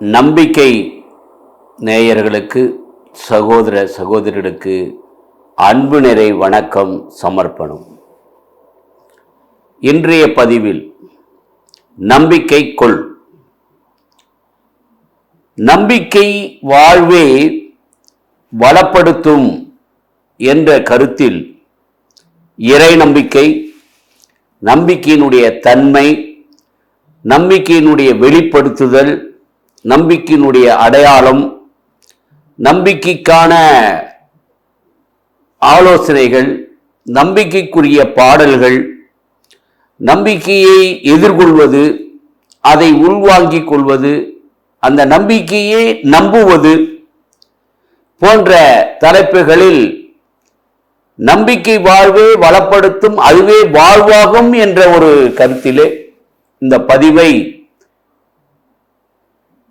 நம்பிக்கை நேயர்களுக்கு சகோதர சகோதரிகளுக்கு அன்பு நிறை வணக்கம் சமர்ப்பணம். இன்றைய பதிவில் நம்பிக்கை கொள். நம்பிக்கை வாழ்வே வளப்படுத்தும் என்ற கருத்தில் இறை நம்பிக்கை நம்பிக்கையினுடைய தன்மை நம்பிக்கையினுடைய வெளிப்படுத்துதல் நம்பிக்கையினுடைய அடையாளம் நம்பிக்கைக்கான ஆலோசனைகள் நம்பிக்கைக்குரிய பாடல்கள் நம்பிக்கையை எதிர்கொள்வது அதை உள்வாங்கிக் கொள்வது அந்த நம்பிக்கையை நம்புவது போன்ற தலைப்புகளில் நம்பிக்கை வாழ்வே வளப்படுத்தும் அதுவே வாழ்வாகும் என்ற ஒரு கருத்திலே இந்த பதிவை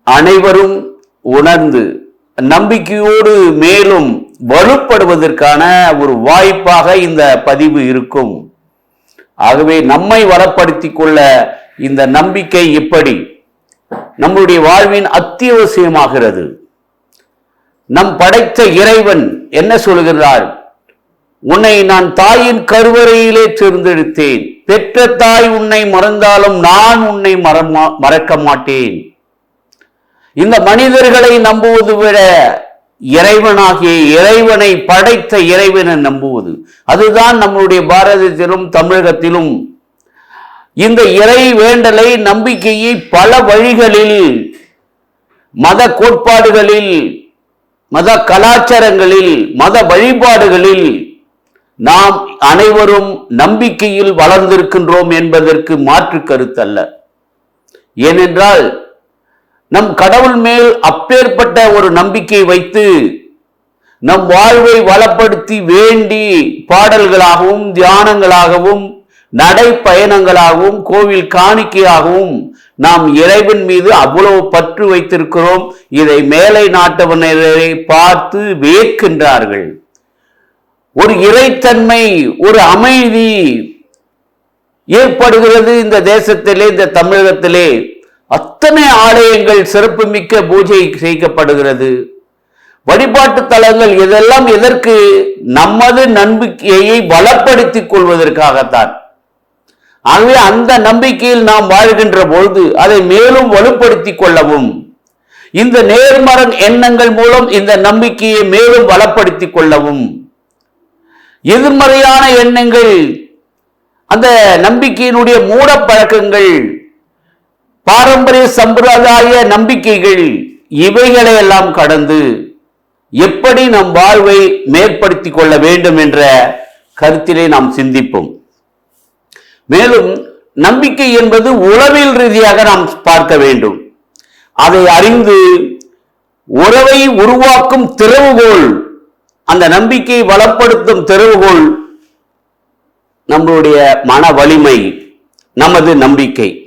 அனைவரும் உணர்ந்து நம்பிக்கையோடு மேலும் வலுப்படுவதற்கான ஒரு வாய்ப்பாக இந்த பதிவு இருக்கும். ஆகவே நம்மை வளப்படுத்தி கொள்ள இந்த நம்பிக்கை எப்படி? நம்முடைய வாழ்வின் அத்தியாவசியமாகிறது. நம் படைத்த இறைவன் என்ன சொல்கிறார்? உன்னை நான் தாயின் கருவறையிலே தேர்ந்தெடுத்தேன். பெற்ற தாய் உன்னை மறந்தாலும் நான் உன்னை மறமா மறக்க மாட்டேன். இந்த மனிதர்களை நம்புவது விட இறைவனாகிய இறைவனை படைத்த இறைவனை நம்புவது. அதுதான் நம்முடைய பாரதத்திலும் தமிழகத்திலும் இந்த இறை வேண்டலை நம்பிக்கையை பல வழிகளில் மத கோட்பாடுகளில் மத கலாச்சாரங்களில் மத வழிபாடுகளில் நாம் அனைவரும் நம்பிக்கையில் வளர்ந்திருக்கின்றோம் என்பதற்கு மாற்று கருத்தல்ல. ஏனென்றால் நம் கடவுள் மேல் அப்பேற்பட்ட ஒரு நம்பிக்கை வைத்து நம் வாழ்வை வளப்படுத்தி வேண்டி பாடல்களாகவும் தியானங்களாகவும் நடைப்பயணங்களாகவும் கோவில் காணிக்கையாகவும் நாம் இறைவன் மீது அவ்வளவு பற்று வைத்திருக்கிறோம். இதை மேலை நாட்டவனரை பார்த்து வியக்கின்றார்கள் ஒரு இறைத்தன்மை ஒரு அமைதி ஏற்படுகிறது இந்த தேசத்திலே இந்த தமிழகத்திலே. அத்தனை ஆலயங்கள் சிறப்புமிக்க பூஜை செய்யப்படுகிறது. வழிபாட்டு தலங்கள் இதெல்லாம் எதற்கு நமது நம்பிக்கையை வளப்படுத்திக் கொள்வதற்காகத்தான். ஆகவே அந்த நம்பிக்கையில் நாம் வாழ்கின்ற பொழுது அதை மேலும் வலுப்படுத்திக் கொள்ளவும். இந்த நேர்மறை எண்ணங்கள் மூலம் இந்த நம்பிக்கையை மேலும் வளப்படுத்திக் கொள்ளவும். எதிர்மறையான எண்ணங்கள் அந்த நம்பிக்கையினுடைய மூட பழக்கங்கள் பாரம்பரிய சம்பிரதாய நம்பிக்கைகள் இவைகளை எல்லாம் கடந்து எப்படி நம் வாழ்வை மேற்படுத்திக் கொள்ள வேண்டும் என்ற கருத்திலே நாம் சிந்திப்போம். மேலும் நம்பிக்கை என்பது உளவில் ரீதியாக நாம் பார்க்க வேண்டும். அதை அறிந்து உறவை உருவாக்கும் திறவுகோள் அந்த நம்பிக்கையை வளப்படுத்தும் திறவுகோள் நம்மளுடைய மன வலிமை நமது நம்பிக்கை.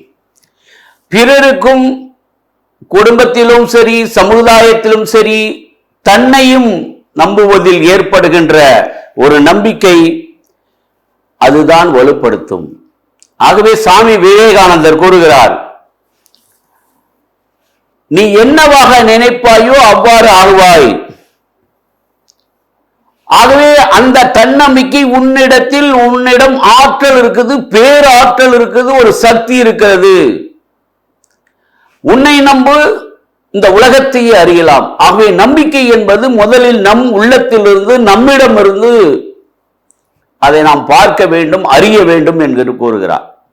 பிறருக்கும் குடும்பத்திலும் சரி சமுதாயத்திலும் சரி தன்னையும் நம்புவதில் ஏற்படுகின்ற ஒரு நம்பிக்கை அதுதான் வலுப்படுத்தும். ஆகவே சாமி விவேகானந்தர் கூறுகிறார் நீ என்னவாக நினைப்பாயோ அவ்வாறு ஆழ்வாய் ஆகவே அந்த தன்னம்பிக்கை உன்னிடத்தில் உன்னிடம் ஆற்றல் இருக்குது பேராற்றல் இருக்குது ஒரு சக்தி இருக்கிறது. உன்னை நம்பு இந்த உலகத்தையே அறியலாம். ஆகவே நம்பிக்கை என்பது முதலில் நம் உள்ளத்திலிருந்து நம்மிடமிருந்து அதை நாம் பார்க்க வேண்டும் அறிய வேண்டும் என்று கூறுகிறார்.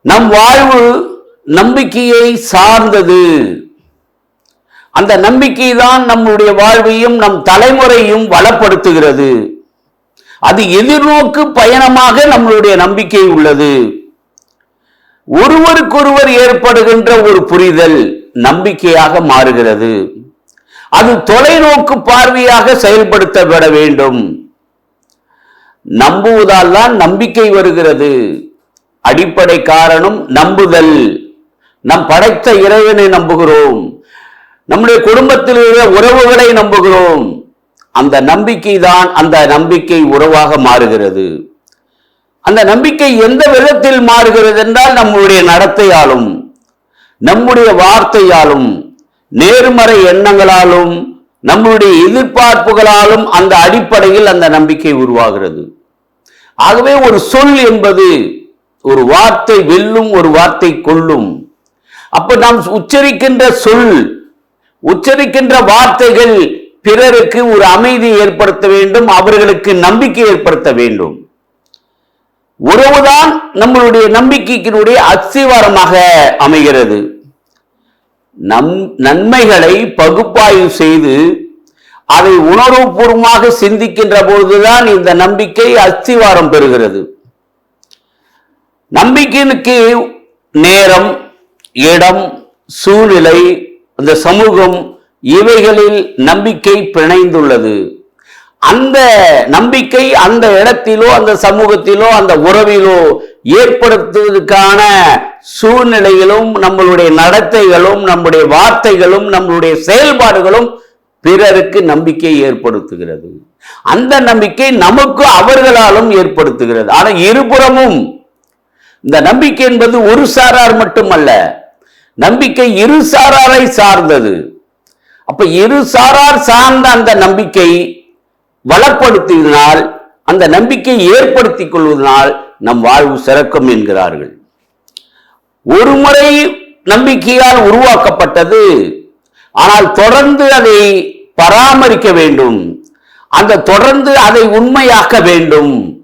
நம் வாழ்வு நம்பிக்கையை சார்ந்தது. அந்த நம்பிக்கை தான் நம்முடைய வாழ்வையும் நம் தலைமுறையும் வளப்படுத்துகிறது. அது எதிர்நோக்கு பயணமாக நம்மளுடைய நம்பிக்கை உள்ளது. ஒருவருக்கொருவர் ஏற்படுகின்ற ஒரு புரிதல் நம்பிக்கையாக மாறுகிறது. அது தொலைநோக்கு பார்வையாக செயல்படுத்தப்பட வேண்டும். நம்புவதால் தான் நம்பிக்கை வருகிறது. அடிப்படை காரணம் நம்புதல். நம் படைத்த இறைவனை நம்புகிறோம். நம்முடைய குடும்பத்தில் உள்ள உறவுகளை நம்புகிறோம். அந்த நம்பிக்கை தான் அந்த நம்பிக்கை உறவாக மாறுகிறது. அந்த நம்பிக்கை எந்த விதத்தில் மாறுகிறது என்றால் நம்முடைய நடத்தையாலும் நம்முடைய வார்த்தையாலும் நேர்மறை எண்ணங்களாலும் நம்மளுடைய எதிர்பார்ப்புகளாலும் அந்த அடிப்படையில் அந்த நம்பிக்கை உருவாகிறது. ஆகவே ஒரு சொல் என்பது ஒரு வார்த்தை வெல்லும் ஒரு வார்த்தை கொள்ளும். அப்ப நாம் உச்சரிக்கின்ற சொல் உச்சரிக்கின்ற வார்த்தைகள் பிறருக்கு ஒரு அமைதியை ஏற்படுத்த வேண்டும் அவர்களுக்கு நம்பிக்கை ஏற்படுத்த வேண்டும். உறவுதான் நம்மளுடைய நம்பிக்கைக்கினுடைய அஸ்திவாரமாக அமைகிறது. நம் நன்மைகளை பகுப்பாய்வு செய்து அதை உணர்வுபூர்வமாக சிந்திக்கின்ற பொழுதுதான் இந்த நம்பிக்கை அஸ்திவாரம் பெறுகிறது. நம்பிக்கைக்கு நேரம் இடம் சூழ்நிலை அந்த சமூகம் இவைகளில் நம்பிக்கை பிணைந்துள்ளது. அந்த நம்பிக்கை அந்த இடத்திலோ அந்த சமூகத்திலோ அந்த உறவிலோ ஏற்படுத்துவதற்கான சூழ்நிலைகளும் நம்மளுடைய நடத்தைகளும் நம்முடைய வார்த்தைகளும் நம்மளுடைய செயல்பாடுகளும் பிறருக்கு நம்பிக்கை ஏற்படுத்துகிறது. அந்த நம்பிக்கை நமக்கு அவர்களாலும் ஏற்படுத்துகிறது. ஆனால் இருபுறமும் இந்த நம்பிக்கை என்பது ஒரு சாரார் மட்டுமல்ல நம்பிக்கை இரு சாராரை சார்ந்தது. அப்ப இரு சாரார் சார்ந்த அந்த நம்பிக்கை வளப்படுத்தினால் அந்த நம்பிக்கை ஏற்படுத்திக் கொள்வதனால் நம் வாழ்வு சிறக்கும் என்கிறார்கள். ஒரு முறை நம்பிக்கையால் உருவாக்கப்பட்டது. ஆனால் தொடர்ந்து அதை பராமரிக்க வேண்டும். அந்த தொடர்ந்து அதை உண்மையாக்க வேண்டும்.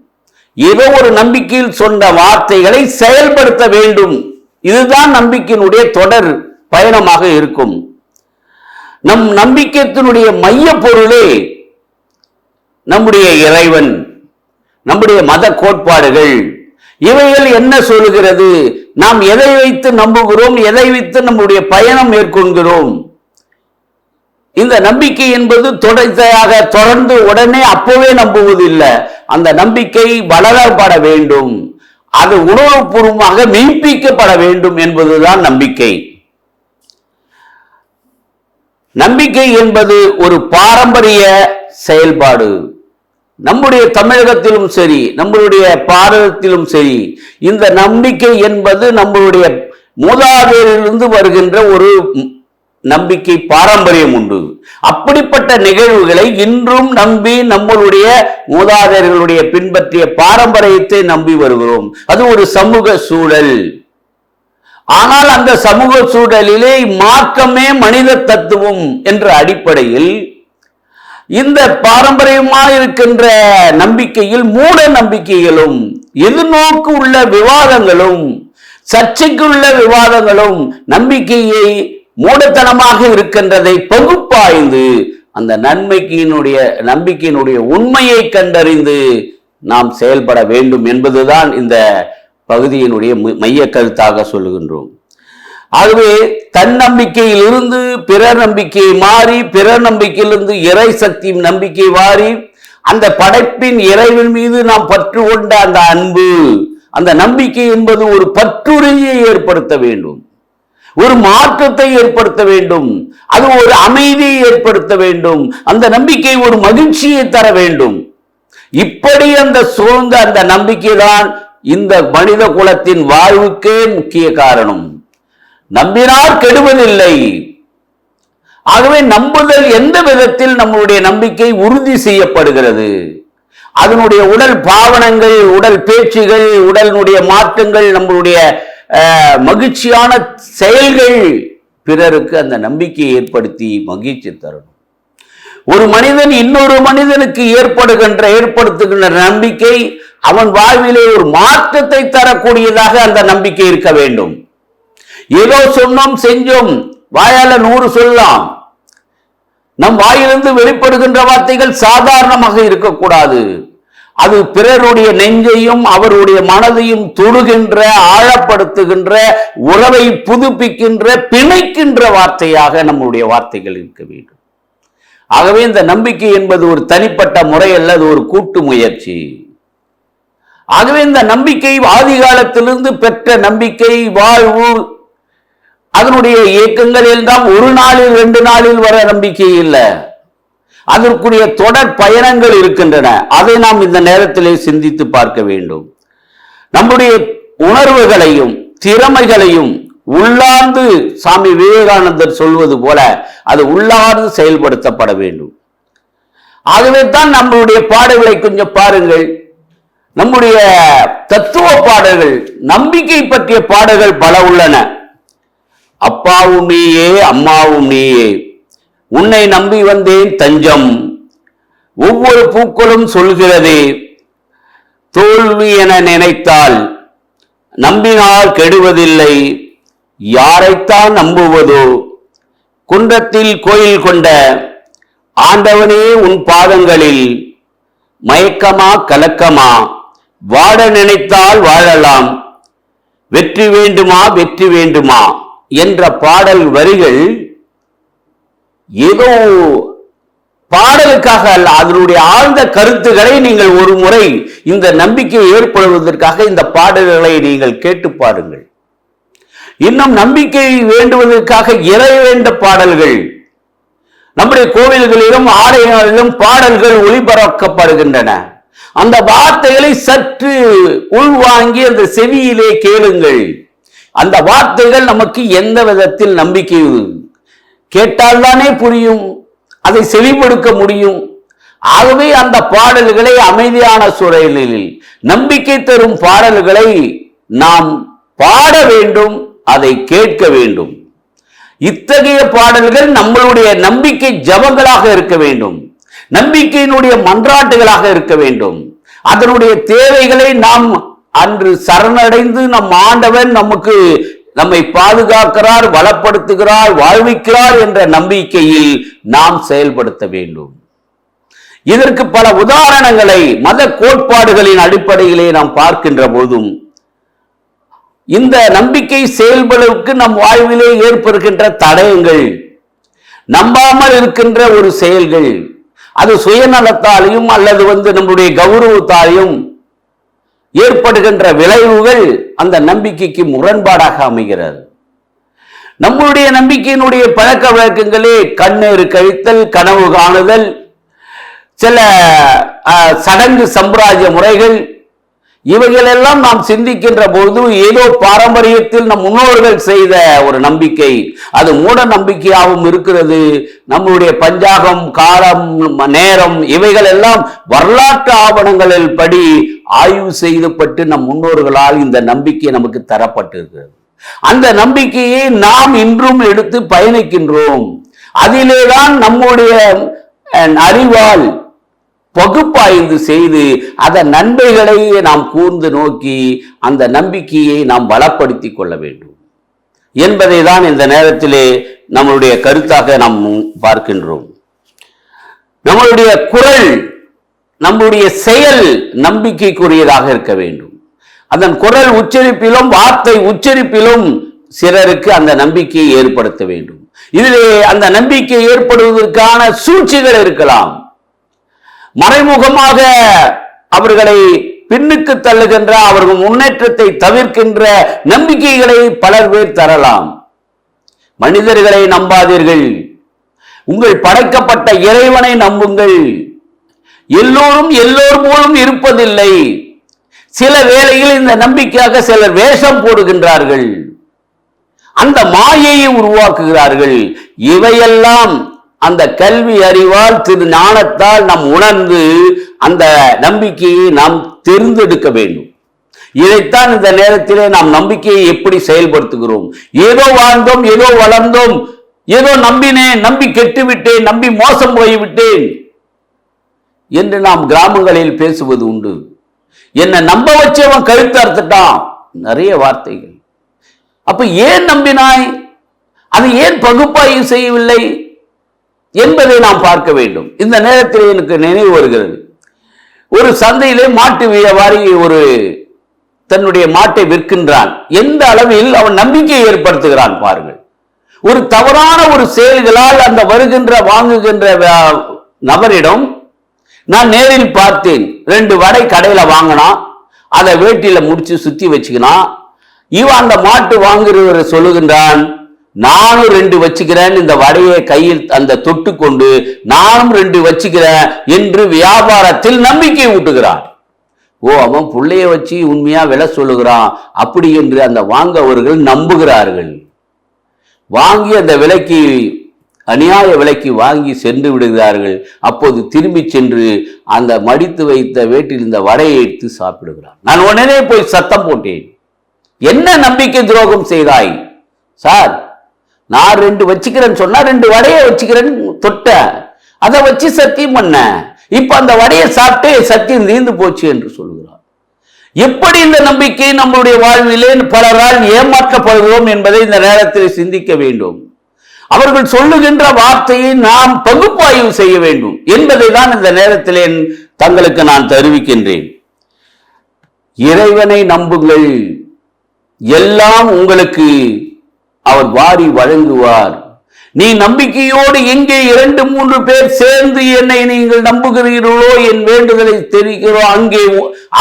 ஏதோ ஒரு நம்பிக்கையில் சொன்ன வார்த்தைகளை செயல்படுத்த வேண்டும். இதுதான் நம்பிக்கையினுடைய தொடர் பயணமாக இருக்கும். நம் நம்பிக்கையினுடைய மைய பொருளே நம்முடைய இறைவன் நம்முடைய மத கோட்பாடுகள் இவைகள் என்ன சொல்லுகிறது? நாம் எதை வைத்து நம்புகிறோம்? எதை வைத்து நம்முடைய பயணம் மேற்கொள்கிறோம்? இந்த நம்பிக்கை என்பது தொடர்ச்சியாக தொடர்ந்து உடனே அப்பவே நம்புவதில்லை. அந்த நம்பிக்கை வளரப்பட வேண்டும். அது உணர்வுபூர்வமாக மெய்ப்பிக்கப்பட வேண்டும் என்பதுதான் நம்பிக்கை. நம்பிக்கை என்பது ஒரு பாரம்பரிய செயல்பாடு. நம்முடைய தமிழகத்திலும் சரி நம்மளுடைய பாரதத்திலும் சரி இந்த நம்பிக்கை என்பது நம்மளுடைய மூதாதையரிலிருந்து வருகின்ற ஒரு நம்பிக்கை பாரம்பரியம் உண்டு. அப்படிப்பட்ட நிகழ்வுகளை இன்றும் நம்பி நம்மளுடைய மூதாதையர்களுடைய பின்பற்றிய பாரம்பரியத்தை நம்பி வருகிறோம். அது ஒரு சமூக சூழல். ஆனால் அந்த சமூக சூழலிலே மாற்றமே மனித தத்துவம் என்ற அடிப்படையில் இந்த பாரம்பரியமாக இருக்கின்ற நம்பிக்கையில் மூட நம்பிக்கைகளும் எதிர்நோக்கு உள்ள விவாதங்களும் சர்ச்சைக்குள்ள விவாதங்களும் நம்பிக்கையை மூடத்தனமாக இருக்கின்றதை பகுப்பாய்ந்து அந்த நன்மைக்கினுடைய நம்பிக்கையினுடைய உண்மையை கண்டறிந்து நாம் செயல்பட வேண்டும் என்பதுதான் இந்த பகுதியினுடைய மைய கருத்தாக சொல்லுகின்றோம். ஆகவே தன்னம்பிக்கையில் இருந்து பிற நம்பிக்கையை மாறி பிற நம்பிக்கையிலிருந்து இறை சக்தியின் நம்பிக்கை மாறி அந்த படைப்பின் இறைவன் மீது நாம் பற்று கொண்ட அந்த அன்பு அந்த நம்பிக்கை என்பது ஒரு பற்றுரையை ஏற்படுத்த வேண்டும். ஒரு மாற்றத்தை ஏற்படுத்த வேண்டும். அது ஒரு அமைதியை ஏற்படுத்த வேண்டும். அந்த நம்பிக்கை ஒரு மகிழ்ச்சியை தர வேண்டும். இப்படி அந்த சூழ்ந்த அந்த நம்பிக்கை தான் இந்த மனித குலத்தின் வாழ்வுக்கே முக்கிய காரணம். நம்பினார் கெடுவதில்லை. ஆகவே நம்புதல் எந்த விதத்தில் நம்முடைய நம்பிக்கை உறுதி செய்யப்படுகிறது? அதனுடைய உடல் பாவனங்கள் உடல் பேச்சுகள் உடலினுடைய மாற்றங்கள் நம்மளுடைய மகிழ்ச்சியான செயல்கள் பிறருக்கு அந்த நம்பிக்கையை ஏற்படுத்தி மகிழ்ச்சி தரணும். ஒரு மனிதன் இன்னொரு மனிதனுக்கு ஏற்படுகின்ற ஏற்படுத்துகின்ற நம்பிக்கை அவன் வாழ்விலே ஒரு மாற்றத்தை தரக்கூடியதாக அந்த நம்பிக்கை இருக்க வேண்டும். ஏதோ சொன்னோம் செஞ்சோம். வாயால நூறு சொல்லலாம். நம் வாயிலிருந்து வெளிப்படுகின்ற வார்த்தைகள் சாதாரணமாக இருக்கக்கூடாது. அது பிறருடைய நெஞ்சையும் அவருடைய மனதையும் தொடுகின்ற ஆழப்படுத்துகின்ற உறவை புதுப்பிக்கின்ற பிணைக்கின்ற வார்த்தையாக நம்முடைய வார்த்தைகள் இருக்க வேண்டும். ஆகவே இந்த நம்பிக்கை என்பது ஒரு தனிப்பட்ட முறை அல்லது ஒரு கூட்டு முயற்சி. ஆகவே இந்த நம்பிக்கை ஆதி காலத்திலிருந்து பெற்ற நம்பிக்கை வாழ்வு அதனுடைய இயக்கங்கள் எல்லாம் ஒரு நாளில் ரெண்டு நாளில் வர நம்பிக்கை இல்லை. அதற்குரிய தொடர் பயணங்கள் இருக்கின்றன. அதை நாம் இந்த நேரத்திலே சிந்தித்து பார்க்க வேண்டும். நம்முடைய உணர்வுகளையும் திறமைகளையும் உள்ளார்ந்து சாமி விவேகானந்தர் சொல்வது போல அது உள்ளார்ந்து செயல்படுத்தப்பட வேண்டும். ஆகவே தான் நம்மளுடைய பாடல்களை கொஞ்சம் பாருங்கள். நம்முடைய தத்துவ பாடல்கள் நம்பிக்கை பற்றிய பாடல்கள் பல உள்ளன. அப்பாவும் நீயே அம்மாவும் நீயே. உன்னை நம்பி வந்தேன் தஞ்சம். ஒவ்வொரு பூக்களும் சொல்கிறது தோல்வி என நினைத்தால் நம்பினால் கெடுவதில்லை. யாரைத்தான் நம்புவதோ? குன்றத்தில் கோயில் கொண்ட ஆண்டவனே உன் பாதங்களில் மயக்கமா கலக்கமா? வாழ நினைத்தால் வாழலாம். வெற்றி வேண்டுமா வெற்றி வேண்டுமா? என்ற பாடல் வரிகள் ஏதோ பாடலுக்காக அல்ல அதனுடைய ஆழ்ந்த கருத்துக்களை நீங்கள் ஒரு முறை இந்த நம்பிக்கை ஏற்படுவதற்காக இந்த பாடல்களை நீங்கள் கேட்டு பாருங்கள். இன்னும் நம்பிக்கை வேண்டுவதற்காக இறை வேண்ட பாடல்கள். நம்முடைய கோவில்களிலும் ஆலயங்களிலும் பாடல்கள் ஒளிபரக்கப்படுகின்றன அந்த வார்த்தைகளை சற்று உள்வாங்கி அந்த செவியிலே கேளுங்கள். அந்த வார்த்தைகள் நமக்கு எந்த விதத்தில் நம்பிக்கை கேட்டால்தானே புரியும் அதை செவிப்படுக்க முடியும். ஆகவே அந்த பாடல்களை அமைதியான சூழலில் நம்பிக்கை தரும் பாடல்களை நாம் பாட வேண்டும் அதை கேட்க வேண்டும். இத்தகைய பாடல்கள் நம்மளுடைய நம்பிக்கை ஜபங்களாக இருக்க வேண்டும். நம்பிக்கையினுடைய மன்றாட்டுகளாக இருக்க வேண்டும். அதனுடைய தேவைகளை நாம் அன்று சரணடைந்து நம் ஆண்டவன் நமக்கு நம்மை பாதுகாக்கிறார் வளப்படுத்துகிறார் வாழ்விக்கிறார் என்ற நம்பிக்கையில் நாம் செயல்படுத்த வேண்டும். இதற்கு பல உதாரணங்களை மத கோட்பாடுகளின் அடிப்படையிலே நாம் பார்க்கின்ற போதும் இந்த நம்பிக்கை செயல்படுவதற்கு நம் வாழ்விலே ஏற்படுகின்ற தடயங்கள் நம்பாமல் இருக்கின்ற ஒரு செயல்கள் அது சுயநலத்தாலையும் அல்லது வந்து நம்முடைய கௌரவத்தாலையும் ஏற்படுகின்ற விளைவுகள் அந்த நம்பிக்கைக்கு முரண்பாடாக அமைகிறது. நம்முடைய நம்பிக்கையினுடைய பழக்க வழக்கங்களே கண்ணீர் கழித்தல் கனவு காணுதல் சில சடங்கு சம்பிராஜ்ய முறைகள் இவைகளெல்லாம் நாம் சிந்திக்கின்ற பொழுது ஏதோ பாரம்பரியத்தில் நம் முன்னோர்கள் செய்த ஒரு நம்பிக்கை. அது மூட நம்பிக்கையாகவும் இருக்கிறது. நம்மளுடைய பஞ்சாகம் காலம் நேரம் இவைகள் எல்லாம் வரலாற்று ஆவணங்களில் படி ஆய்வு செய்யப்பட்டு நம் முன்னோர்களால் இந்த நம்பிக்கை நமக்கு தரப்பட்டிருக்கிறது. அந்த நம்பிக்கையை நாம் இன்றும் எடுத்து பயணிக்கின்றோம். அதிலேதான் நம்முடைய அறிவால் பகுப்பாய்ந்து செய்து அதன் நன்மைகளை நாம் கூர்ந்து நோக்கி அந்த நம்பிக்கையை நாம் பலப்படுத்திக் கொள்ள வேண்டும். என்பதை தான் இந்த நேரத்திலே நம்மளுடைய கருத்தாக நாம் பார்க்கின்றோம். நம்மளுடைய குரல் நம்முடைய செயல் நம்பிக்கைக்குரியதாக இருக்க வேண்டும். அதன் குரல் உச்சரிப்பிலும் வார்த்தை உச்சரிப்பிலும் சிலருக்கு அந்த நம்பிக்கையை ஏற்படுத்த வேண்டும். இதிலே அந்த நம்பிக்கை ஏற்படுவதற்கான சூழ்ச்சிகள் இருக்கலாம். மறைமுகமாக அவர்களை பின்னுக்கு தள்ளுகின்ற அவர்கள் முன்னேற்றத்தை தவிர்க்கின்ற நம்பிக்கைகளை பலர் பேர் தரலாம். மனிதர்களை நம்பாதீர்கள். உங்கள் படைக்கப்பட்ட இறைவனை நம்புங்கள். எல்லோரும் எல்லோர் போலும் இருப்பதில்லை. சில வேளையில் இந்த நம்பிக்கையாக சிலர் வேஷம் போடுகின்றார்கள். அந்த மாயையை உருவாக்குகிறார்கள். இவையெல்லாம் அந்த கல்வி அறிவால் திரு ஞானத்தால் நாம் உணர்ந்து அந்த நம்பிக்கையை நாம் தெரிந்தெடுக்க வேண்டும். இதைத்தான் இந்த நேரத்திலே நாம் நம்பிக்கையை எப்படி செயல்படுத்துகிறோம். ஏதோ வாழ்ந்தோம் ஏதோ வளர்ந்தோம் ஏதோ நம்பினேன் நம்பி கெட்டுவிட்டேன் நம்பி மோசம் போய்விட்டேன். என்று நாம் கிராமங்களில் பேசுவது உண்டு. என்னை நம்ப வச்சவன் கழுத்து அறுத்துட்டான். நிறைய வார்த்தைகள். அப்ப ஏன் நம்பினாய்? அதை ஏன் பகுப்பாய்வு செய்யவில்லை? என்பதை நாம் பார்க்க வேண்டும். இந்த நேரத்தில் எனக்கு நினைவு வருகிறது. ஒரு சந்தையிலே மாட்டு வியாபாரி ஒரு தன்னுடைய மாட்டை விற்கின்றான். எந்த அளவில் அவன் நம்பிக்கையை ஏற்படுத்துகிறான் பாருங்கள். ஒரு தவறான ஒரு செயல்களால் அந்த வருகின்ற வாங்குகின்ற வ- நபரிடம் நான் நேரில் பார்த்தேன். ரெண்டு வடை கடையில் வாங்கினான். அதை வேட்டியில் முடிச்சு சுற்றி வச்சுக்கினான் இவன் அந்த மாட்டு வாங்குறவரை சொல்லுகின்றான் நானும் ரெண்டு வச்சுக்கிறேன் இந்த வடையை கையில் அந்த தொட்டு கொண்டு நானும் ரெண்டு வச்சுக்கிறேன் என்று வியாபாரத்தில் நம்பிக்கை ஊட்டுகிறான் ஓ அவன் பிள்ளைய வச்சு உண்மையா விலை சொல்லுகிறான் அப்படி என்று அந்த வாங்கவர்கள் நம்புகிறார்கள். வாங்கி அந்த விலைக்கு அநியாய விலைக்கு வாங்கி சென்று விடுகிறார்கள். அப்போது திரும்பி சென்று அந்த மடித்து வைத்த வேட்டில் இந்த வடையை எடுத்து சாப்பிடுகிறார். நான் உடனே போய் சத்தம் போட்டேன். என்ன நம்பிக்கை துரோகம் செய்தாய்? சார் நான் ரெண்டு வச்சுக்கிறேன்னு சொன்னா ரெண்டு வடையை வச்சுக்கிறேன்னு தொட்ட. அதை வச்சு சத்தியம் பண்ண. இப்ப அந்த வடையை சாப்பிட்டு சத்தியம் நீந்து போச்சு என்று சொல்லுகிறார் எப்படி இந்த நம்பிக்கை நம்முடைய வாழ்விலே பலரால் ஏமாற்றப்படுகிறோம் என்பதை இந்த நேரத்தில் சிந்திக்க வேண்டும். அவர்கள் சொல்லுகின்ற வார்த்தையை நாம் பகுப்பாய்வு செய்ய வேண்டும் என்பதை தான் இந்த நேரத்தில் தங்களுக்கு நான் தெரிவிக்கின்றேன். இறைவனை நம்புங்கள். எல்லாம் உங்களுக்கு அவர் வாரி வழங்குவார். நீ நம்பிக்கையோடு எங்கே இரண்டு மூன்று பேர் சேர்ந்து என்னை நீங்கள் நம்புகிறீர்களோ என் வேண்டுதலை தெரிகிறோ அங்கே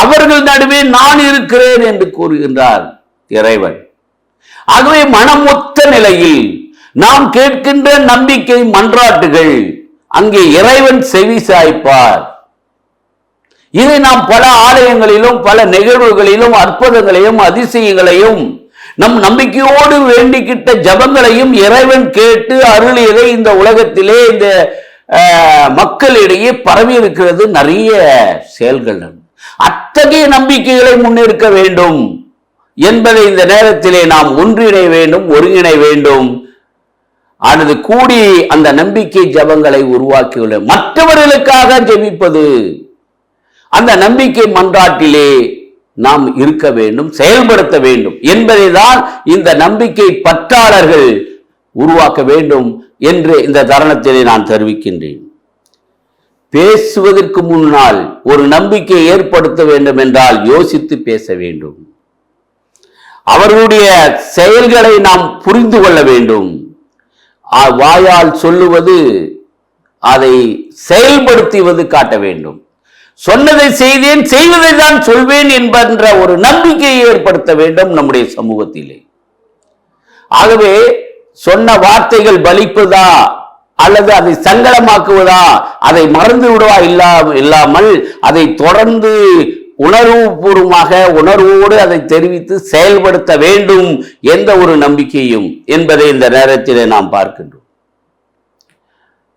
அவர்கள் நடுவே நான் இருக்கிறேன் என்று கூறுகின்றார் இறைவன். ஆகவே மனமொத்த நிலையில் நாம் கேட்கின்ற நம்பிக்கை மன்றாட்டுகள். அங்கே இறைவன் செவி சாய்ப்பார். இதை நாம் பல ஆலயங்களிலும் பல நிகழ்வுகளிலும் அற்புதங்களையும் அதிசயங்களையும் நம் நம்பிக்கையோடு வேண்டிக்கிட்ட ஜபங்களையும் இறைவன் கேட்டு அருளியதை இந்த உலகத்திலே இந்த மக்களிடையே பரவி இருக்கிறது நிறைய செயல்கள். அத்தகைய நம்பிக்கைகளை முன்னெடுக்க வேண்டும். என்பதை இந்த நேரத்திலே நாம் ஒன்றிணை வேண்டும் ஒருங்கிணை வேண்டும். அல்லது கூடி அந்த நம்பிக்கை ஜபங்களை உருவாக்கியுள்ள மற்றவர்களுக்காக ஜெபிப்பது. அந்த நம்பிக்கை மன்றாட்டிலே நாம் இருக்க வேண்டும் செயல்படுத்த வேண்டும் என்பதை தான் இந்த நம்பிக்கை பற்றாளர்கள் உருவாக்க வேண்டும் என்று இந்த தருணத்திலே நான் தெரிவிக்கின்றேன். பேசுவதற்கு முன்னால் ஒரு நம்பிக்கை ஏற்படுத்த வேண்டும் என்றால் யோசித்து பேச வேண்டும். அவர்களுடைய செயல்களை நாம் புரிந்து கொள்ள வேண்டும். வாயால் சொல்லுவது அதை செயல்படுத்துவது காட்ட வேண்டும். சொன்னதை செய்தேன் செய்வதை தான் சொல்வேன் என்பன்ற ஒரு நம்பிக்கையை ஏற்படுத்த வேண்டும் நம்முடைய சமூகத்திலே. ஆகவே சொன்ன வார்த்தைகள் பலிப்பதா அல்லது அதை சங்கடமாக்குவதா அதை மறந்து விடுவா இல்லாமல் அதை தொடர்ந்து உணர்வுபூர்வமாக உணர்வோடு அதை தெரிவித்து செயல்படுத்த வேண்டும் எந்த ஒரு நம்பிக்கையும் என்பதை இந்த நேரத்திலே நாம் பார்க்கின்றோம்.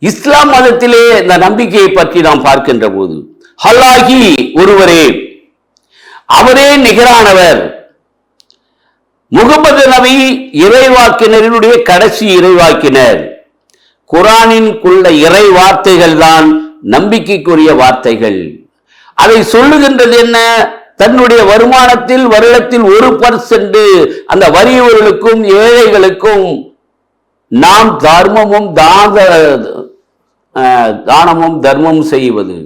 இஸ்லாம் மதத்திலே இந்த நம்பிக்கையை பற்றி நாம் பார்க்கின்ற போது ஹல்லாகி ஒருவரே அவரே நிகரானவர். முகமது நபி இறைவாக்கினரினுடைய கடைசி இறைவாக்கினர். குரானின் குள்ள இறை வார்த்தைகள் தான் நம்பிக்கைக்குரிய வார்த்தைகள். அதை சொல்லுகின்றது என்ன? தன்னுடைய வருமானத்தில் வருடத்தில் ஒரு பர்சன்ட் அந்த வறியவர்களுக்கும் ஏழைகளுக்கும் நாம் தர்மமும் தான தானமும் தர்மமும் செய்வது.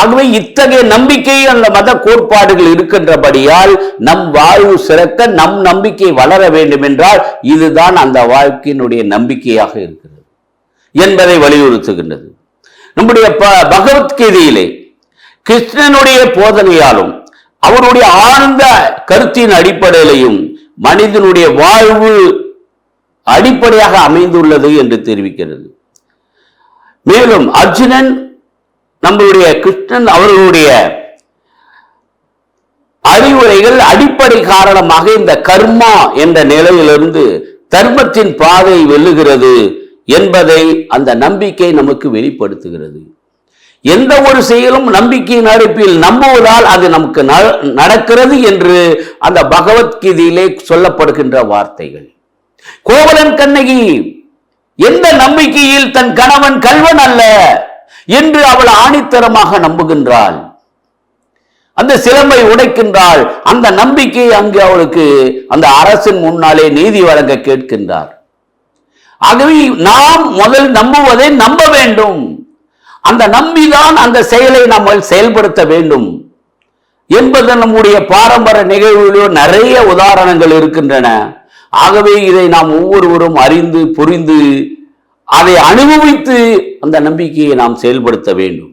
ஆகவே இத்தகைய நம்பிக்கை அந்த மத கோட்பாடுகள் இருக்கின்றபடியால் நம் வாழ்வு சிறக்க நம் நம்பிக்கை வளர வேண்டும் என்றால் இதுதான் அந்த வாழ்க்கையினுடைய நம்பிக்கையாக இருக்கிறது என்பதை வலியுறுத்துகின்றது. நம்முடைய பகவத்கீதையிலே கிருஷ்ணனுடைய போதனையாலும் அவருடைய ஆழ்ந்த கருத்தின் அடிப்படையிலையும் மனிதனுடைய வாழ்வு அடிப்படையாக அமைந்துள்ளது என்று தெரிவிக்கிறது. மேலும் அர்ஜுனன் நம்மளுடைய கிருஷ்ணன் அவர்களுடைய அறிவுரைகள் அடிப்படை காரணமாக இந்த கர்மா என்ற நிலையிலிருந்து தர்மத்தின் பாதை வெல்லுகிறது என்பதை அந்த நம்பிக்கை நமக்கு வெளிப்படுத்துகிறது. எந்த ஒரு செயலும் நம்பிக்கையின் அடிப்பில் நம்புவதால் அது நமக்கு நடக்கிறது என்று அந்த பகவத்கீதையிலே சொல்லப்படுகின்ற வார்த்தைகள். கோவலன் கண்ணகி எந்த நம்பிக்கையில் தன் கணவன் கல்வன் அல்ல என்று அவள் ஆணித்தரமாக நம்புகின்றாள். அந்த சிலம்பை உடைக்கின்றாள். அந்த நம்பிக்கை அங்கு அவளுக்கு அந்த அரசின் முன்னாலே நீதி வழங்க கேட்கின்றார். ஆகவே நாம் முதல் நம்புவதை நம்ப வேண்டும். அந்த நம்பிதான் அந்த செயலை நம்ம செயல்படுத்த வேண்டும் என்பது நம்முடைய பாரம்பரிய நிகழ்வுகளிலோ நிறைய உதாரணங்கள் இருக்கின்றன. ஆகவே இதை நாம் ஒவ்வொருவரும் அறிந்து புரிந்து அதை அனுபவித்து அந்த நம்பிக்கையை நாம் செயல்படுத்த வேண்டும்.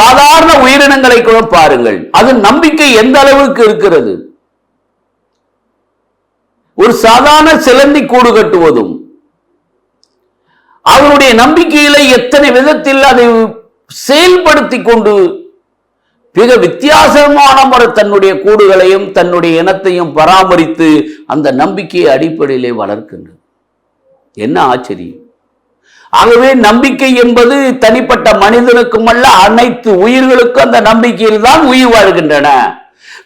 சாதாரண உயிரினங்களை கூட பாருங்கள். அது நம்பிக்கை எந்த அளவுக்கு இருக்கிறது? ஒரு சாதாரண சிலந்தி கூடு கட்டுவதும் அவருடைய நம்பிக்கையில எத்தனை விதத்தில் அதை செயல்படுத்தி கொண்டு மிக வித்தியாசமான முறை தன்னுடைய கூடுகளையும் தன்னுடைய இனத்தையும் பராமரித்து அந்த நம்பிக்கையை அடிப்படையிலே வளர்க்கின்றது. என்ன ஆச்சரியம். ஆகவே நம்பிக்கை என்பது தனிப்பட்ட மனிதனுக்கும் அல்ல அனைத்து உயிர்களுக்கும் அந்த நம்பிக்கையில் தான் உயிர் வாழ்கின்றன.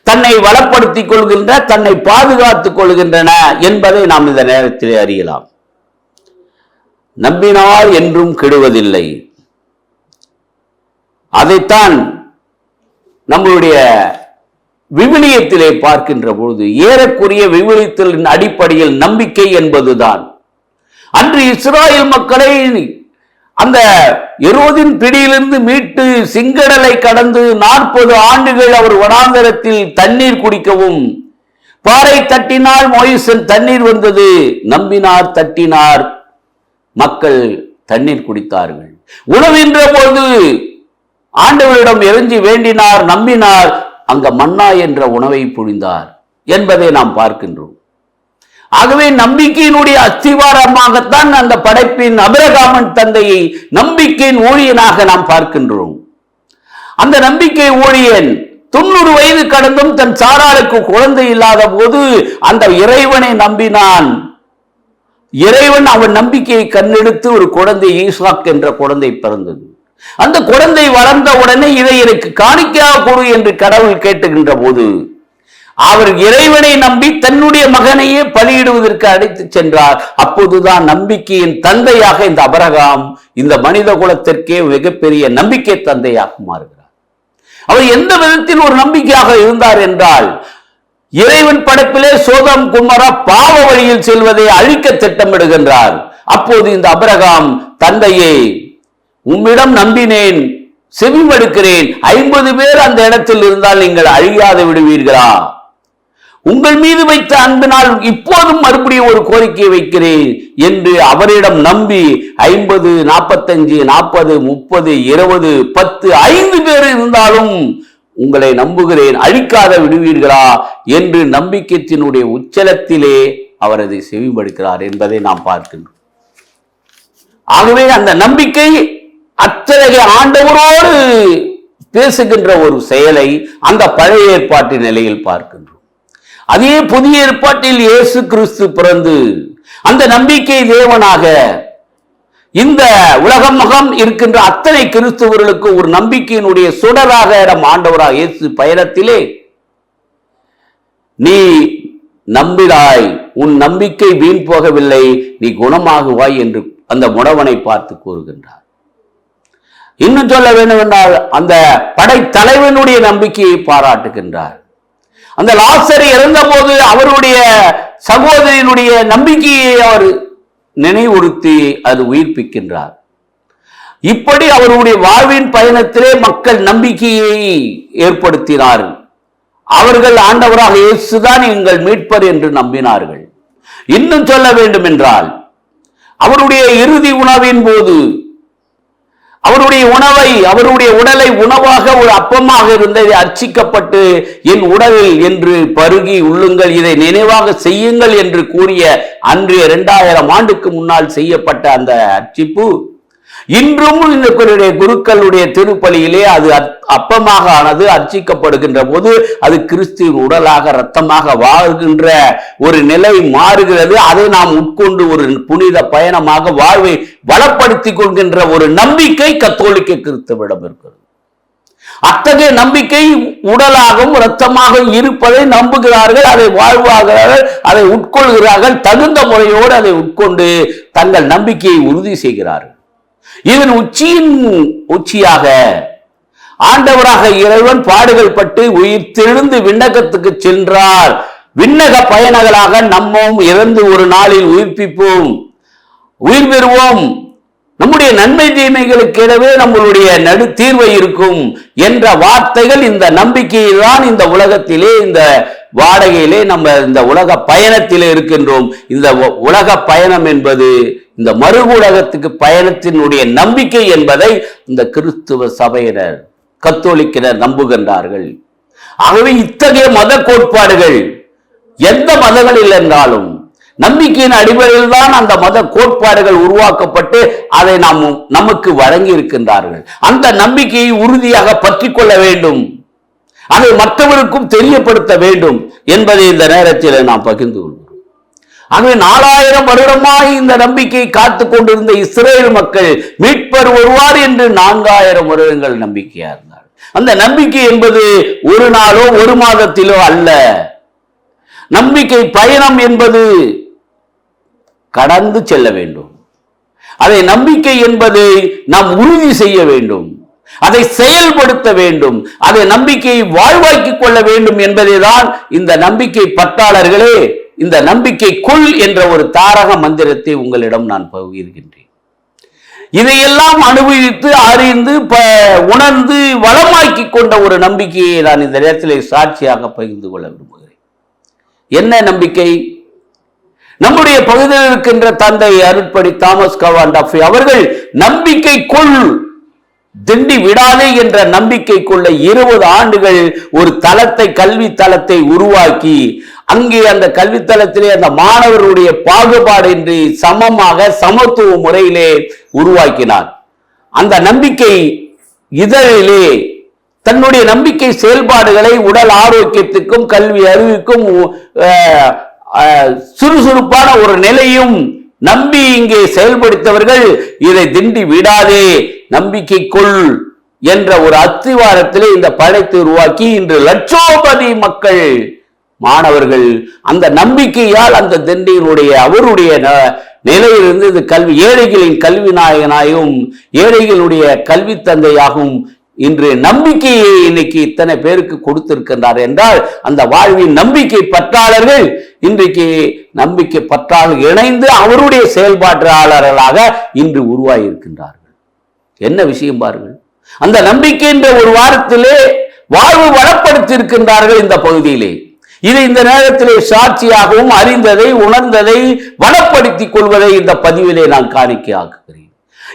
தன்னை வளப்படுத்திக் கொள்கின்ற தன்னை பாதுகாத்துக் கொள்கின்றன என்பதை நாம் இந்த நேரத்தில் அறியலாம். நம்பினார் என்றும் கெடுவதில்லை. அதைத்தான் நம்மளுடைய விவிலியத்திலே பார்க்கின்ற பொழுது ஏறக்குரிய விவிலியத்தின் அடிப்படையில் நம்பிக்கை என்பதுதான். அன்று இஸ்ராயல் மக்களை அந்த எரோதின் பிடியிலிருந்து மீட்டு சிங்கடலை கடந்து நாற்பது ஆண்டுகள் அவர் வனாந்தரத்தில் தண்ணீர் குடிக்கவும் பாறை தட்டினால் மொயிசன் தண்ணீர் வந்தது நம்பினார் தட்டினார் மக்கள் தண்ணீர் குடித்தார்கள். உணவின்ற போது ஆண்டவரிடம் எரிஞ்சி வேண்டினார் நம்பினார் அங்க மன்னா என்ற உணவை புழிந்தார் என்பதை நாம் பார்க்கின்றோம். ஆகவே நம்பிக்கையினுடைய அஸ்திவாரமாகத்தான் அந்த படைப்பின் அபிரகாமன் தந்தையை நம்பிக்கையின் ஊழியனாக நாம் பார்க்கின்றோம். அந்த நம்பிக்கை ஊழியன் தொண்ணூறு வயது கடந்தும் தன் சாராளுக்கு குழந்தை இல்லாத போது அந்த இறைவனை நம்பினான். இறைவன் அவன் நம்பிக்கையை கண்ணெடுத்து ஒரு குழந்தை ஈசாக் என்ற குழந்தை பிறந்தது. அந்த குழந்தை வளர்ந்த உடனே இதை எனக்கு காணிக்கையாக கொடு என்று கடவுள் கேட்டுகின்ற போது அவர் இறைவனை நம்பி தன்னுடைய மகனையே பலியிடுவதற்கு அழைத்து சென்றார். அப்போதுதான் நம்பிக்கையின் தந்தையாக இந்த அபரகாம் இந்த மனித குலத்திற்கே மிகப்பெரிய நம்பிக்கை தந்தையாக மாறுகிறார். அவர் எந்த விதத்தில் ஒரு நம்பிக்கையாக இருந்தார் என்றால் இறைவன் படைப்பிலே சோதம் குமரா பாவ வழியில் செல்வதை அழிக்க திட்டமிடுகின்றார். அப்போது இந்த அபரகாம் தந்தையை உம்மிடம் நம்பினேன் செவிமடுக்கிறேன் ஐம்பது பேர் அந்த இடத்தில் இருந்தால் நீங்கள் அழியாது விடுவீர்களா? உங்கள் மீது வைத்த அன்பினால் இப்போதும் மறுபடியும் ஒரு கோரிக்கையை வைக்கிறேன் என்று அவரிடம் நம்பி ஐம்பது நாற்பத்தஞ்சு நாற்பது முப்பது இருபது பத்து ஐந்து பேர் இருந்தாலும் உங்களை நம்புகிறேன் அழிக்காத விடுவீர்களா என்று நம்பிக்கைத்தினுடைய உச்சலத்திலே அவர் அதை செவிமடுக்கிறார் என்பதை நாம் பார்க்கின்றோம். ஆகவே அந்த நம்பிக்கை அத்தகைய ஆண்டவரோடு பேசுகின்ற ஒரு செயலை அந்த பழைய ஏற்பாட்டு நிலையில் பார்க்கின்றோம். அதே புதிய ஏற்பாட்டில் இயேசு கிறிஸ்து பிறந்து அந்த நம்பிக்கை தேவனாக இந்த உலகம் முகம் இருக்கின்ற அத்தனை கிறிஸ்துவர்களுக்கு ஒரு நம்பிக்கையினுடைய சுடராக நம் ஆண்டவராக இயேசு பயணத்திலே நீ நம்பிடாய் உன் நம்பிக்கை வீண் போகவில்லை நீ குணமாகுவாய் என்று அந்த முடவனை பார்த்து கூறுகின்றார். இன்னும் சொல்ல வேண்டும் என்றால் அந்த படைத்தலைவனுடைய நம்பிக்கையை பாராட்டுகின்றார். அந்த லாசர் இறந்தபோது அவருடைய சகோதரியினுடைய நம்பிக்கையை அவர் நினைவுறுத்தி அது உயிர்ப்பிக்கின்றார். இப்படி அவருடைய வாழ்வின் பயணத்திலே மக்கள் நம்பிக்கையை ஏற்படுத்தினார்கள். அவர்கள் ஆண்டவராக இயேசுதான் எங்கள் மீட்பர் என்று நம்பினார்கள். இன்னும் சொல்ல வேண்டும் என்றால் அவருடைய இறுதி உணவின் போது அவருடைய உணவை அவருடைய உடலை உணவாக ஒரு அப்பமாக இருந்தது அர்ச்சிக்கப்பட்டு என் உடலில் என்று பருகி உள்ளுங்கள் இதை நினைவாக செய்யுங்கள் என்று கூறிய அன்றைய இரண்டாயிரம் ஆண்டுக்கு முன்னால் செய்யப்பட்ட அந்த அர்ச்சிப்பு இன்றும் இந்த குருக்களுடைய திருப்பலியிலே அது அப்பமாக ஆனது அர்ச்சிக்கப்படுகின்ற போது அது கிறிஸ்துவின் உடலாக இரத்தமாக வாழ்கின்ற ஒரு நிலை மாறுகிறது. அதை நாம் உட்கொண்டு ஒரு புனித பயணமாக வாழ்வை வளப்படுத்திக் கொள்கின்ற ஒரு நம்பிக்கை கத்தோலிக்க கிறிஸ்துவிடம் இருக்கிறது. அத்தகைய நம்பிக்கை உடலாகவும் இரத்தமாக இருப்பதை நம்புகிறார்கள் அதை வாழ்வாகிறார்கள் அதை உட்கொள்கிறார்கள் தகுந்த முறையோடு அதை உட்கொண்டு தங்கள் நம்பிக்கையை உறுதி செய்கிறார்கள். இதன் உச்சியின் உச்சியாக ஆண்டவராக இறைவன் பாடுகள் பட்டு உயிர் தெழுந்து விண்ணகத்துக்கு சென்றார். விண்ணக பயணங்களாக நம்மும் இறந்து ஒரு நாளில் உயிர்ப்பிப்போம். உயிர் பெறுவோம். நம்முடைய நன்மை தீமைகளுக்கிடவே நம்மளுடைய நடு தீர்வை இருக்கும் என்ற வார்த்தைகள் இந்த நம்பிக்கையை தான் இந்த உலகத்திலே இந்த வாடகையிலே நம்ம இந்த உலக பயணத்திலே இருக்கின்றோம். இந்த உலக பயணம் என்பது இந்த மறு உலகத்துக்கு பயணத்தினுடைய நம்பிக்கை என்பதை இந்த கிறிஸ்துவ சபையினர் கத்தோலிக்கினர் நம்புகின்றார்கள். ஆகவே இத்தகைய மத கோட்பாடுகள் எந்த மதங்களில் என்றாலும் நம்பிக்கையின் அடிப்படையில் தான் அந்த மத கோட்பாடுகள் உருவாக்கப்பட்டு அதை நாம் நமக்கு வழங்கி இருக்கின்றார்கள் அந்த நம்பிக்கையை உறுதியாக பற்றி கொள்ள வேண்டும். அதை மற்றவருக்கும் தெரியப்படுத்த வேண்டும் என்பதை இந்த நேரத்தில் நாம் பகிர்ந்து ஆகவே நாலாயிரம் வருடமாய் இந்த நம்பிக்கை காத்து கொண்டிருந்த இஸ்ரேல் மக்கள் மீட்பர் வருவார் என்று நான்காயிரம் வருடங்கள் நம்பிக்கையா இருந்தார் அந்த நம்பிக்கை என்பது ஒரு நாளோ ஒரு மாதத்திலோ அல்ல. நம்பிக்கை பயணம் என்பது கடந்து செல்ல வேண்டும். அதை நம்பிக்கை என்பதை நாம் உறுதி செய்ய வேண்டும். அதை செயல்படுத்த வேண்டும். அதை நம்பிக்கையை வாழ்வாக்கிக் கொள்ள வேண்டும் என்பதை தான் இந்த நம்பிக்கை பட்டாளர்களே. இந்த நம்பிக்கை கொள் என்ற ஒரு தாரக மந்திரத்தை உங்களிடம் நான் பகிர்கின்றேன். இதையெல்லாம் அனுபவித்து அறிந்து உணர்ந்து வளமாக்கி கொண்ட ஒரு நம்பிக்கையை நான் இந்த நேரத்தில் சாட்சியாக பகிர்ந்து கொள்ள விரும்புகிறேன். என்ன நம்பிக்கை? நம்முடைய பகுதியில் இருக்கின்ற தந்தை அருட்படி தாமஸ் கவாண்டாஃபி அவர்கள் நம்பிக்கை கொள் திண்டி விடாதே என்ற நம்பிக்கை கொள்ள இருபது ஆண்டுகள் ஒரு தளத்தை கல்வி தளத்தை உருவாக்கி அங்கே அந்த கல்வித்தளத்திலே அந்த மாணவர்களுடைய பாகுபாடின்றி சமமாக சமத்துவ முறையிலே உருவாக்கினார். அந்த நம்பிக்கை இதழிலே தன்னுடைய நம்பிக்கை செயல்பாடுகளை உடல் ஆரோக்கியத்துக்கும் கல்வி அறிவுக்கும் சுறுசுறுப்பான ஒரு நிலையும் நம்பி இங்கே செயல்படுத்தவர்கள் இதை திண்டி விடாதே நம்பிக்கை கொள் என்ற ஒரு அத்திவாரத்திலே இந்த படைத்து உருவாக்கி இன்று லட்சோபதி மக்கள் மாணவர்கள் அந்த நம்பிக்கையால் அந்த திண்டியினுடைய அவருடைய நிலையிலிருந்து இந்த கல்வி ஏழைகளின் கல்வி நாயகனாயும் ஏழைகளுடைய கல்வி தந்தையாகவும் இன்று நம்பிக்கையை இன்னைக்கு இத்தனை பேருக்கு கொடுத்திருக்கின்றார் என்றால் அந்த வாழ்வின் நம்பிக்கை பற்றாளர்கள் இன்றைக்கு நம்பிக்கை பற்றாளர் இணைந்து அவருடைய செயல்பாட்டாளர்களாக இன்று உருவாகியிருக்கின்றார்கள். என்ன விஷயம் பாருங்கள். அந்த நம்பிக்கை என்ற ஒரு வாரத்திலே வாழ்வு வளப்படுத்தி இருக்கின்றார்கள் இந்த பகுதியிலே. இது இந்த நேரத்திலே சாட்சியாகவும் அறிந்ததை உணர்ந்ததை வளப்படுத்திக் கொள்வதை இந்த பதிவிலே நான் காணிக்கை ஆக்குகிறேன்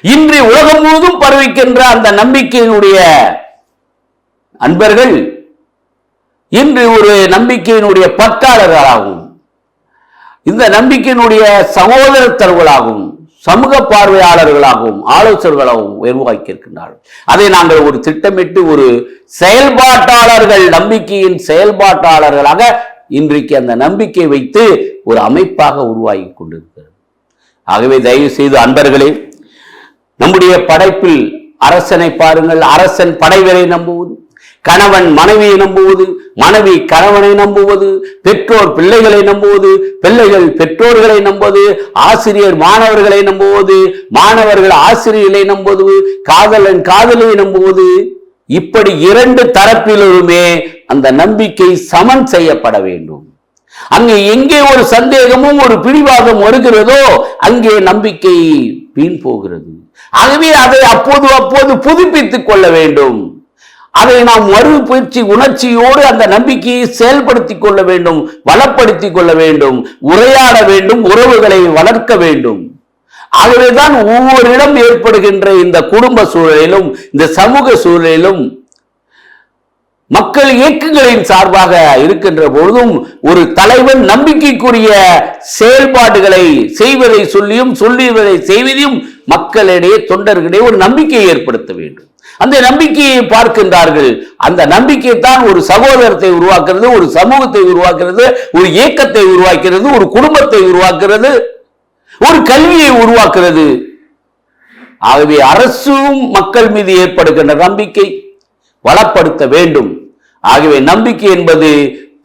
இன்று உலகம் முழுவதும் பரவிக்கின்ற அந்த நம்பிக்கையினுடைய அன்பர்கள் இன்று ஒரு நம்பிக்கையினுடைய பற்றாளர்களாகவும் இந்த நம்பிக்கையினுடைய சகோதரத்தர்களாகவும் சமூக பார்வையாளர்களாகவும் ஆலோசகர்களாகவும் உயர்வாக்கி இருக்கின்றார்கள் அதை நாங்கள் ஒரு திட்டமிட்டு ஒரு செயல்பாட்டாளர்கள் நம்பிக்கையின் செயல்பாட்டாளர்களாக இன்றைக்கு அந்த நம்பிக்கை வைத்து ஒரு அமைப்பாக உருவாகி கொண்டிருக்கிறது. ஆகவே தயவு செய்து அன்பர்களே நம்முடைய படைப்பில் அரசனை பாருங்கள். அரசன் படைவரை நம்புவது கணவன் மனைவியை நம்புவது மனைவி கணவனை நம்புவது பெற்றோர் பிள்ளைகளை நம்புவது பிள்ளைகள் பெற்றோர்களை நம்புவது ஆசிரியர் மாணவர்களை நம்புவது மாணவர்கள் ஆசிரியர்களை நம்புவது காதலன் காதலியை நம்புவது இப்படி இரண்டு தரப்பிலுமே அந்த நம்பிக்கை சமன் செய்யப்பட வேண்டும். அங்கே எங்கே ஒரு சந்தேகமும் ஒரு பிடிவாதம் வருகிறதோ அங்கே நம்பிக்கை வீண் போகிறது. ஆகவே அதை அப்போது அப்போது புதுப்பித்துக் கொள்ள வேண்டும். அதை நாம் மறுபயிற்சி உணர்ச்சியோடு அந்த நம்பிக்கையை செயல்படுத்திக் கொள்ள வேண்டும் வளப்படுத்தி கொள்ள வேண்டும் உரையாட வேண்டும் உறவுகளை வளர்க்க வேண்டும். ஆகவேதான் ஒவ்வொரு இடம் ஏற்படுகின்ற இந்த குடும்ப சூழலிலும் இந்த சமூக சூழலிலும் மக்கள் இயக்கங்களின் சார்பாக இருக்கின்ற பொழுதும் ஒரு தலைவன் நம்பிக்கைக்குரிய செயல்பாடுகளை செய்வதை சொல்லியும் சொல்லுவதை செய்வதையும் மக்களிடையே தொண்டர்களிடையே ஒரு நம்பிக்கையை ஏற்படுத்த வேண்டும். அந்த நம்பிக்கையை பார்க்கின்றார்கள். அந்த நம்பிக்கை தான் ஒரு சகோதரத்தை உருவாக்குறது ஒரு சமூகத்தை உருவாக்குறது ஒரு இயக்கத்தை உருவாக்கிறது ஒரு குடும்பத்தை உருவாக்குறது ஒரு கல்வியை உருவாக்குறது. ஆகவே அரசும் மக்கள் மீது ஏற்படுகின்ற நம்பிக்கை வளப்படுத்த வேண்டும். ஆகவே நம்பிக்கை என்பது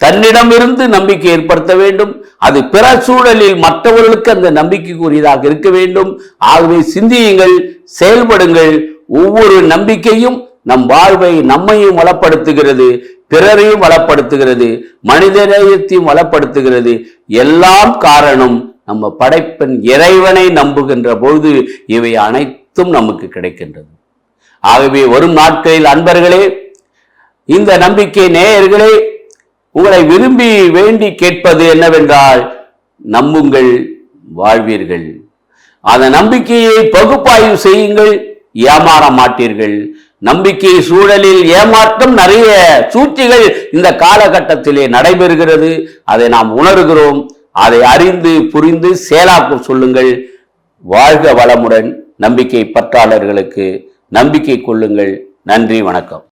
தன்னிடமிருந்து நம்பிக்கை ஏற்படுத்த வேண்டும். அது பிற சூழலில் மற்றவர்களுக்கு அந்த நம்பிக்கைக்குரியதாக இருக்க வேண்டும். ஆகவே சிந்தியுங்கள் செயல்படுங்கள் ஒவ்வொரு நம்பிக்கையும் நம் வாழ்வை நம்மையும் வளப்படுத்துகிறது பிறரையும் வளப்படுத்துகிறது மனிதநேயத்தையும் வளப்படுத்துகிறது. எல்லாம் காரணம் நம்ம படைப்பின் இறைவனை நம்புகின்ற பொழுது இவை அனைத்தும் நமக்கு கிடைக்கின்றது. ஆகவே வரும் நாட்களில் அன்பர்களே இந்த நம்பிக்கை நேயர்களே உங்களை விரும்பி வேண்டி கேட்பது என்னவென்றால் நம்புங்கள் வாழ்வீர்கள். அந்த நம்பிக்கையை பகுப்பாய்வு செய்யுங்கள். ஏமாற மாட்டீர்கள். நம்பிக்கை சூழலில் ஏமாற்றம் நிறைய சூழ்ச்சிகள் இந்த காலகட்டத்திலே நடைபெறுகிறது. அதை நாம் உணர்கிறோம். அதை அறிந்து புரிந்து செயலாக்க சொல்லுங்கள். வாழ்க வளமுடன் நம்பிக்கை பற்றாளர்களுக்கு நம்பிக்கை கொள்ளுங்கள். நன்றி வணக்கம்.